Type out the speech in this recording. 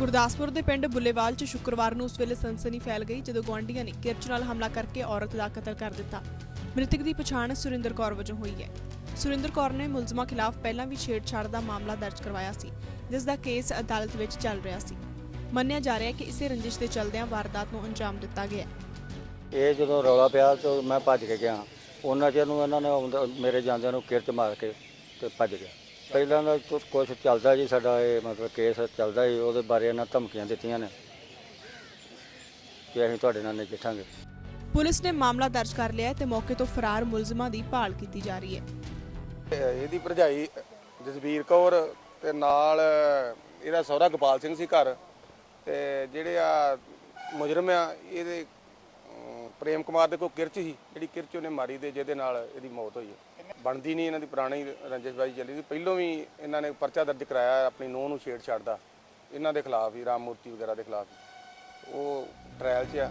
ਗੁਰਦਾਸਪੁਰ ਦੇ ਪਿੰਡ ਬੁੱਲੇਵਾਲ 'ਚ ਸ਼ੁੱਕਰਵਾਰ ਨੂੰ ਉਸ ਵੇਲੇ ਸਨਸਨੀ ਫੈਲ ਗਈ ਜਦੋਂ ਗੁਆਂਢੀਆਂ ਨੇ ਕਿਰਚ ਨਾਲ ਹਮਲਾ ਕਰਕੇ ਔਰਤ ਦਾ ਕਤਲ ਕਰ ਦਿੱਤਾ। ਮ੍ਰਿਤਕ ਦੀ ਪਛਾਣ ਸੁਰਿੰਦਰ ਕੌਰ ਵਜੋਂ ਹੋਈ ਹੈ। ਸੁਰਿੰਦਰ ਕੌਰ ਨੇ ਮੁਲਜ਼ਮਾਂ ਖਿਲਾਫ ਪਹਿਲਾਂ ਵੀ ਛੇੜਛਾੜ ਦਾ ਮਾਮਲਾ ਦਰਜ ਕਰਵਾਇਆ ਸੀ, ਜਿਸ ਦਾ ਕੇਸ ਅਦਾਲਤ ਵਿੱਚ ਚੱਲ ਰਿਹਾ ਸੀ। ਮੰਨਿਆ ਜਾ ਰਿਹਾ ਹੈ ਕਿ ਇਸੇ ਰੰਜਿਸ਼ ਦੇ ਚੱਲਦਿਆਂ ਵਾਰਦਾਤ ਨੂੰ ਅੰਜਾਮ ਦਿੱਤਾ ਗਿਆ ਇਹ ਜਦੋਂ ਰੌਲਾ ਪਿਆ ਤਾਂ ਮੈਂ ਭੱਜ ਕੇ ਗਿਆ। ਉਹਨਾਂ ਚਿਰ ਨੂੰ ਇਹਨਾਂ ਨੇ ਆਉਂਦਾ- ਮੇਰੇ ਜਾਂਦਿਆਂ ਨੂੰ ਕਿਰਚ ਮਾਰ ਕੇ ਤੇ ਭੱਜ ਗਿਆ। ਪਹਿਲਾਂ ਦਾ ਕੁਝ ਚੱਲਦਾ ਜੀ ਸਾਡਾ ਇਹ ਮਤਲਬ ਕੇਸ ਚੱਲਦਾ ਜੀ ਉਹਦੇ ਬਾਰੇ ਇਹਨਾਂ ਧਮਕੀਆਂ ਦਿੱਤੀਆਂ ਨੇ ਕਿ ਅਸੀਂ ਤੁਹਾਡੇ ਨਾਲ ਨਜਿੱਠਾਂਗੇ ਪੁਲਿਸ ਨੇ ਮਾਮਲਾ ਦਰਜ ਕਰ ਲਿਆ ਹੈ ਤੇ ਮੌਕੇ ਤੋਂ ਫਰਾਰ ਮੁਲਜ਼ਮਾਂ ਦੀ ਭਾਲ ਕੀਤੀ ਜਾ ਰਹੀ ਹੈ। ਇਹਦੀ ਭਰਜਾਈ ਜਸਵੀਰ ਕੌਰ ਤੇ ਨਾਲ ਇਹਦਾ ਸਹੁਰਾ ਗੋਪਾਲ ਸਿੰਘ ਸੀ ਘਰ ਤੇ ਜਿਹੜੇ ਆ ਮੁਜਰਮ ਆ ਇਹਦੇ ਪ੍ਰੇਮ ਕੁਮਾਰ ਦੇ ਕੋਲ ਕਿਰਚ ਸੀ, ਜਿਹੜੀ ਕਿਰਚ ਉਹਨੇ ਮਾਰੀ ਦੇ ਜਿਹਦੇ ਨਾਲ ਇਹਦੀ ਮੌਤ ਹੋਈ ਹੈ। ਬਣਦੀ ਨਹੀਂ ਇਹਨਾਂ ਦੀ ਪੁਰਾਣੀ ਰੰਜਿਸ਼ਬਾਜੀ ਚੱਲੀ ਸੀ। ਪਹਿਲੋਂ ਵੀ ਇਹਨਾਂ ਨੇ ਪਰਚਾ ਦਰਜ ਕਰਾਇਆ ਆਪਣੀ ਨੂੰਹ ਨੂੰ ਛੇੜ ਛੱਡਦਾ ਇਹਨਾਂ ਦੇ ਖਿਲਾਫ ਹੀ, ਰਾਮ ਮੂਰਤੀ ਵਗੈਰਾ ਦੇ ਖਿਲਾਫ ਉਹ ਟ੍ਰਾਇਲ 'ਚ ਆ।